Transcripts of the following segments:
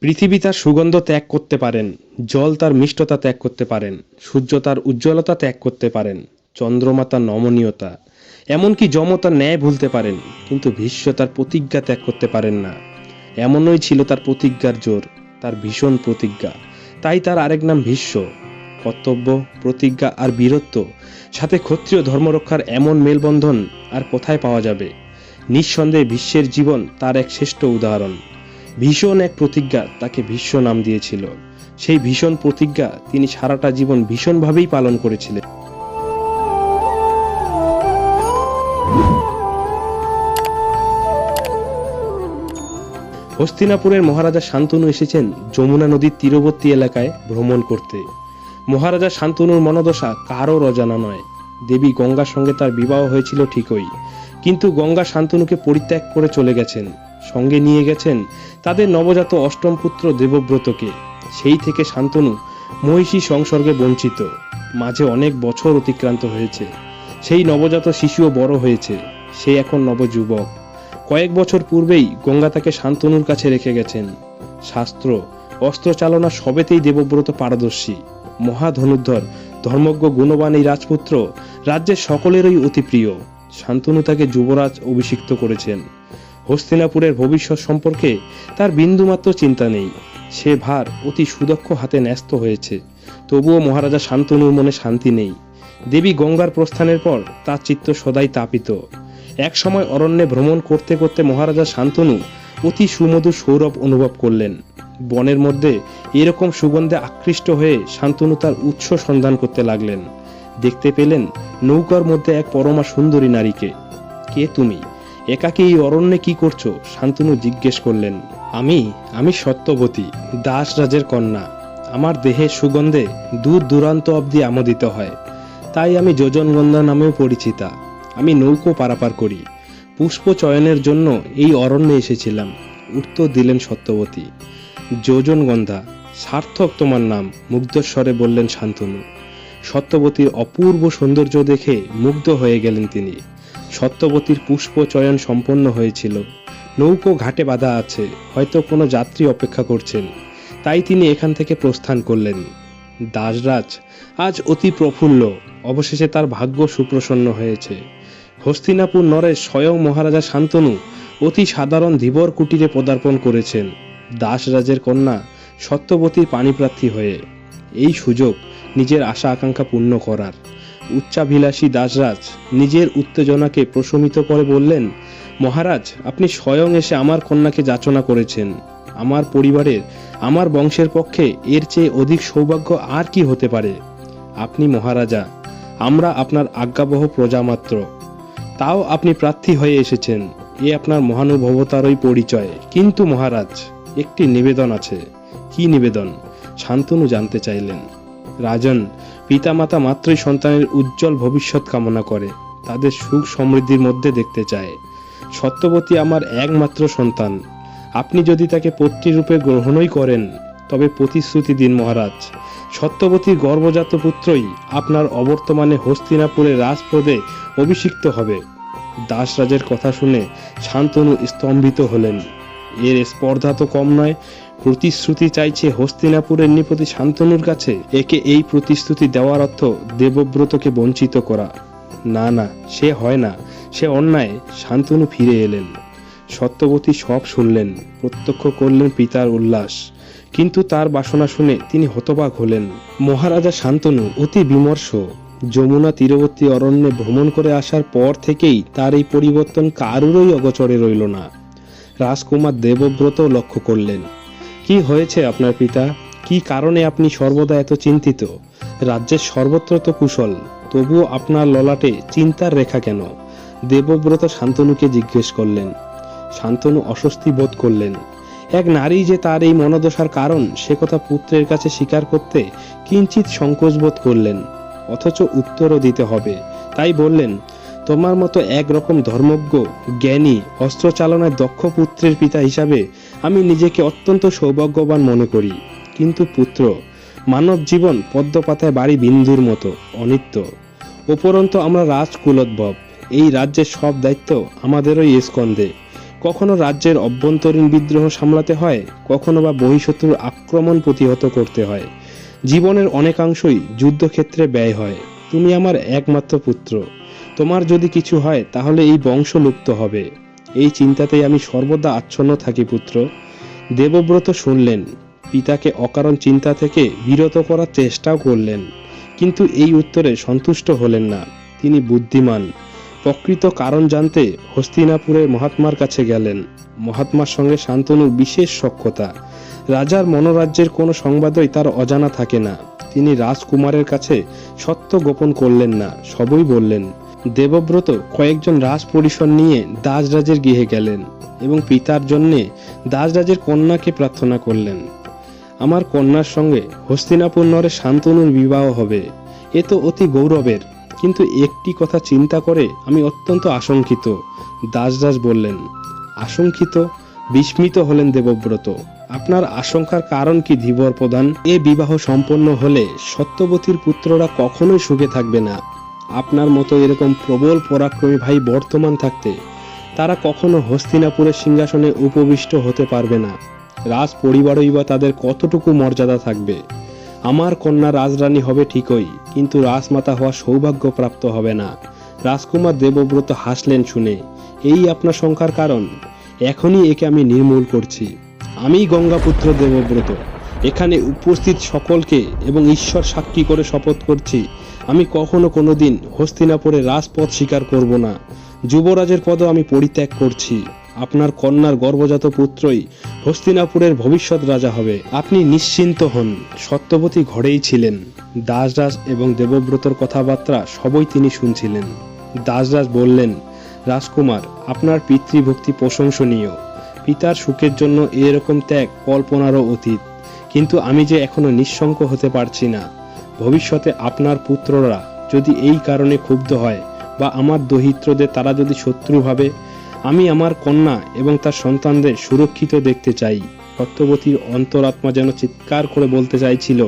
পৃথিবী তার সুগন্ধ ত্যাগ করতে পারেন, জল তার মিষ্টতা ত্যাগ করতে পারেন, সূর্য তার উজ্জ্বলতা ত্যাগ করতে পারেন, চন্দ্রমা তার নমনীয়তা। এমনকি যম তার ন্যায় ভুলতে পারেন, কিন্তু ভীষ্ম তার প্রতিজ্ঞা ত্যাগ করতে পারেন না। এমনই ছিল তার প্রতিজ্ঞার জোর, তার ভীষণ প্রতিজ্ঞা। তাই তার আরেক নাম ভীষ্ম। কর্তব্য, প্রতিজ্ঞা আর বীরত্ব, সাথে ক্ষত্রিয় ধর্মরক্ষার এমন মেলবন্ধন আর কোথায় পাওয়া যাবে? নিঃসন্দেহে বিশ্বের জীবন তার এক শ্রেষ্ঠ উদাহরণ। ভীষণ এক প্রতিজ্ঞা তাকে ভীষ্ম নাম দিয়েছিল। সেই ভীষণ প্রতিজ্ঞা তিনি সারাটা জীবন ভীষণভাবেই পালন করেছিলেন। হস্তিনাপুরের মহারাজা শান্তনু এসেছেন যমুনা নদীর তীরবর্তী এলাকায় ভ্রমণ করতে। মহারাজা শান্তনুর মনোদশা কারোর অজানা নয়। দেবী গঙ্গার সঙ্গে তার বিবাহ হয়েছিল ঠিকই। কিন্তু গঙ্গা শান্তনুকে পরিত্যাগ করে চলে গেছেন। সঙ্গে নিয়ে গেছেন তাদের নবজাত অষ্টম পুত্র দেবব্রতকে। সেই থেকে শান্তনু মহিষী সংসর্গে বঞ্চিত। মাঝে অনেক বছর অতিক্রান্ত হয়েছে। সেই নবজাত শিশুও বড় হয়েছে। সে এখন নবযুবক। কয়েক বছর পূর্বেই গঙ্গা তাকে শান্তনুর কাছে রেখে গেছেন। শাস্ত্র, অস্ত্র চালনা সবেতেই দেবব্রত পারদর্শী। মহাধনুর্ধর ধর্মজ্ঞ, গুণবান এই রাজপুত্র রাজ্যের সকলেরই অতি প্রিয়। শান্তনু তাকে যুবরাজ অভিষিক্ত করেছেন। হস্তিনাপুরের ভবিষ্যৎ সম্পর্কে তার বিন্দুমাত্র চিন্তা নেই। সে ভার অতি সুদক্ষ হাতে ন্যস্ত হয়েছে। তবুও মহারাজা শান্তনুর মনে শান্তি নেই। দেবী গঙ্গার প্রস্থানের পর তার চিত্ত সদাই তাপিত। এক সময় অরণ্যে ভ্রমণ করতে করতে মহারাজা শান্তনু অতি সুমধুর সৌরভ অনুভব করলেন। বনের মধ্যে এরকম সুগন্ধে আকৃষ্ট হয়ে শান্তনু তার উৎস সন্ধান করতে লাগলেন। দেখতে পেলেন নৌকার মধ্যে এক পরমা সুন্দরী নারীকে। কে তুমি? একাকে এই অরণ্যে কি করছ? শান্তনু জিজ্ঞেস করলেন, আমি আমি সত্যবতী দাস রাজের কন্যা। আমার দেহের সুগন্ধে দূর দূরান্ত অবধি আমোদিত হয়। তাই আমি যোজনগন্ধা নামেও পরিচিতা। আমি নৌকো পারাপার করি। পুষ্প চয়নের জন্য এই অরণ্যে এসেছিলাম। উত্তর দিলেন সত্যবতী, যোজনগন্ধা, সার্থক তোমার নাম। মুগ্ধস্বরে বললেন শান্তনু। সত্যবতীর অপূর্ব সৌন্দর্য দেখে মুগ্ধ হয়ে গেলেন তিনি। সত্যবতীর পুষ্প চয়ন সম্পন্ন হয়েছিল। নৌকো ঘাটে বাঁধা আছে, হয়তো কোনো যাত্রী অপেক্ষা করছেন। তাই তিনি এখান থেকে প্রস্থান করলেন। দাসরাজ, আজ অতি প্রফুল্ল, অবশেষে তার ভাগ্য সুপ্রসন্ন হয়েছে। হস্তিনাপুর নরের স্বয়ং মহারাজা শান্তনু অতি সাধারণ ধীবর কুটিরে পদার্পণ করেছেন। দাসরাজের কন্যা সত্যবতীর পানিপ্রার্থী হয়ে, এই সুযোগ নিজের আশা আকাঙ্ক্ষা পূর্ণ করার। উচ্চাভিলাষী দাসরাজ নিজের উত্তেজনাকে প্রশমিত করে বললেন, মহারাজ, আপনি স্বয়ং এসে আমার কন্যাকে যাচনা করেছেন। আমার পরিবারের, আমার বংশের পক্ষে এর চেয়ে অধিক সৌভাগ্য আর কি হতে পারে? আপনি মহারাজা, আমরা আপনার আজ্ঞাবহ প্রজামাত্র। তাও আপনি প্রার্থী হয়ে এসেছেন, এ আপনার মহানুভবতারই পরিচয়। কিন্তু মহারাজ, একটি নিবেদন আছে। কি নিবেদন? শান্তনু জানতে চাইলেন। রাজন পিতামাতা মাত্রই সন্তানের উজ্জ্বল ভবিষ্যৎ কামনা করে, তাদের সুখ সমৃদ্ধির মধ্যে দেখতে চায়। সত্যবতী আমার একমাত্র সন্তান। আপনি যদি তাকে পত্রীরূপে গ্রহণই করেন, তবে প্রতিশ্রুতি দিন মহারাজ। সত্যবতীর গর্ভজাত পুত্রই আপনার অবর্তমানে হস্তিনাপুরে রাজপদে অভিষিক্ত হবে। দাসরাজের কথা শুনে শান্তনু স্তম্ভিত হলেন। এর স্পর্ধা তো কম নয় প্রতিশ্রুতি চাইছে হস্তিনাপুরের নিপতি শান্তনুর কাছে। একে এই প্রতিশ্রুতি দেওয়ার অর্থ দেবব্রতকে বঞ্চিত করা। না না, সে হয় না। সে অন্যায়। শান্তনু ফিরে এলেন। সত্যবতী সব শুনলেন, প্রত্যক্ষ করলেন পিতার উল্লাস। কিন্তু তার বাসনা শুনে তিনি হতবাক হলেন। মহারাজা শান্তনু, অতি বিমর্ষ। যমুনা তীরবর্তী অরণ্যে ভ্রমণ করে আসার পর থেকেই তার এই পরিবর্তন কারুরই অগচরে রইল না। রাজকুমার দেবব্রত লক্ষ্য করলেন। কি হয়েছে আপনার পিতা? কি কারণে আপনি সর্বদা এত চিন্তিত? রাজ্যের সর্বত্র তো কুশল, তবুও আপনার ললাটে চিন্তার রেখা কেন? দেবব্রত শান্তনুকে জিজ্ঞেস করলেন। শান্তনু অস্বস্তি বোধ করলেন। এক নারী যে তার এই মনোদশার কারণ, সে কথা পুত্রের কাছে স্বীকার করতে কিঞ্চিত সংকোচ বোধ করলেন, অথচ উত্তরও দিতে হবে। তাই বললেন তোমার মতো একরকম ধর্মজ্ঞ, জ্ঞানী অস্ত্র চালনায় দক্ষ পুত্রের পিতা হিসাবে আমি নিজেকে অত্যন্ত সৌভাগ্যবান মনে করি। কিন্তু পুত্র, মানব জীবন পদ্মপাতায় বাড়ি বিন্দুর মতো, অনিত্য। উপরন্ত আমরা রাজকুলোদ্ভব। এই রাজ্যের সব দায়িত্ব আমাদেরই স্কন্ধে। কখনো রাজ্যের অভ্যন্তরীণ বিদ্রোহ সামলাতে হয়, কখনো বা বহিঃশত্রুর আক্রমণ প্রতিহত করতে হয়। জীবনের অনেকাংশই যুদ্ধক্ষেত্রে ব্যয় হয়। তুমি আমার একমাত্র পুত্র। তোমার যদি কিছু হয়, তাহলে এই বংশ লুপ্ত হবে। এই চিন্তাতেই আমি সর্বদা আচ্ছন্ন থাকি, পুত্র। দেবব্রত শুনলেন। পিতাকে অকারণ চিন্তা থেকে বিরত করার চেষ্টাও করলেন। কিন্তু এই উত্তরে সন্তুষ্ট হলেন না। তিনি বুদ্ধিমান। প্রকৃত কারণ জানতে হস্তিনাপুরের মহাত্মার কাছে গেলেন। মহাত্মার সঙ্গে শান্তনুর বিশেষ সক্ষতা রাজার মনোরাজ্যের কোনো সংবাদই তার অজানা থাকে না। তিনি রাজকুমারের কাছে সত্য গোপন করলেন না। সবই বললেন। দেবব্রত কয়েকজন রাজ পরিসর নিয়ে দাসরাজের গৃহে গেলেন এবং পিতার জন্যে দাসরাজের কন্যাকে প্রার্থনা করলেন। আমার কন্যার সঙ্গে হস্তিনাপুর নরে শান্তনুর বিবাহ হবে, এ তো অতি গৌরবের। কিন্তু একটি কথা চিন্তা করে আমি অত্যন্ত আশঙ্কিত, দাসরাজ বললেন, আশঙ্কিত? বিস্মিত হলেন দেবব্রত। আপনার আশঙ্কার কারণ কি, ধীবর প্রধান? এ বিবাহ সম্পন্ন হলে সত্যবতীর পুত্ররা কখনোই সুখে থাকবে না। আপনার মতো এরকম প্রবল পরাক্রমী ভাই বর্তমান থাকতে তারা কখনো হস্তিনাপুরের সিংহাসনে উপবিষ্ট হতে পারবে না। রাজ পরিবারই বা তাদের কতটুকু মর্যাদা থাকবে? আমার কন্যা রাজরানী হবে ঠিকই, কিন্তু রাজমাতা হওয়া সৌভাগ্য প্রাপ্ত হবে না। রাজকুমার দেবব্রত হাসলেন শুনে, এই আপনার সংখ্যার কারণ? এখনই একে আমি নির্মূল করছি। আমি গঙ্গাপুত্র দেবব্রত। এখানে উপস্থিত সকলকে এবং ঈশ্বর সাক্ষী করে শপথ করছি আমি কখনো কোনোদিন হস্তিনাপুরে রাজপথ স্বীকার করব না। যুবরাজের পদও আমি পরিত্যাগ করছি। আপনার কন্যার গর্ভজাত পুত্রই হস্তিনাপুরের ভবিষ্যৎ রাজা হবে। আপনি নিশ্চিন্ত হন, সত্যবতী ঘরেই ছিলেন। দাসরাজ এবং দেবব্রতর কথাবার্তা সবই তিনি শুনছিলেন। দাসরাজ বললেন, রাজকুমার, আপনার পিতৃভক্তি প্রশংসনীয়। পিতার সুখের জন্য এরকম ত্যাগ কল্পনারও অতীত। কিন্তু আমি যে এখনও নিঃশঙ্ক হতে পারছি না ভবিষ্যতে আপনার পুত্ররা যদি এই কারণে ক্ষুব্ধ হয় বা আমার দহিত্রদের তারা যদি শত্রু ভাবে, আমি আমার কন্যা এবং তার সন্তানদের সুরক্ষিত দেখতে চাই। সত্যবতীর অন্তরাত্মা যেন চিৎকার করে বলতে চাইছিল,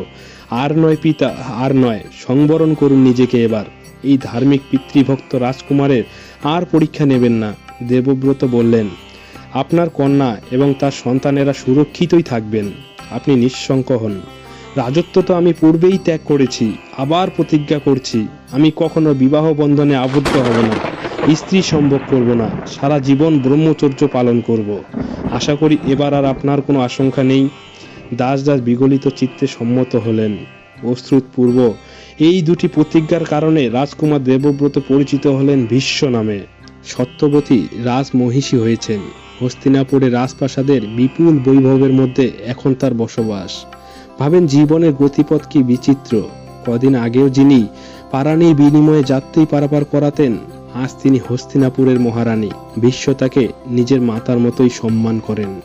আর নয় পিতা, আর নয়, সংবরণ করুন নিজেকে এবার। এই ধার্মিক পিতৃভক্ত রাজকুমারের আর পরীক্ষা নেবেন না। দেবব্রত বললেন, আপনার কন্যা এবং তার সন্তানেরা সুরক্ষিতই থাকবেন। আপনি নিঃশঙ্ক হন। রাজত্ব তো আমি পূর্বেই ত্যাগ করেছি, আবার প্রতিজ্ঞা করছি। আমি কখনো বিবাহ বন্ধনে আবদ্ধ হব না, স্ত্রী সম্ভব করব না, সারা জীবন ব্রহ্মচর্য পালন করব। আশা করি এবার আর আপনার কোনো আশঙ্কা নেই। দাস দাস বিগলিত চিত্তে সম্মত হলেন। অশ্রুত পূর্ব, এই দুটি প্রতিজ্ঞার কারণে রাজকুমার দেবব্রত পরিচিত হলেন ভীষ্ম নামে। সত্যবতী রাজমহিষী হয়েছেন। হস্তিনাপুরে রাজপ্রাসাদের বিপুল বৈভবের মধ্যে এখন তার বসবাস। জীবনের গতিপথ কি বিচিত্র? কদিন আগেও যিনি পারানির বিনিময়ে যাত্রী পারাপার করাতেন, আজ তিনি হস্তিনাপুরের মহারানী। বিশ্ব তাকে নিজের মাতার মতোই সম্মান করেন।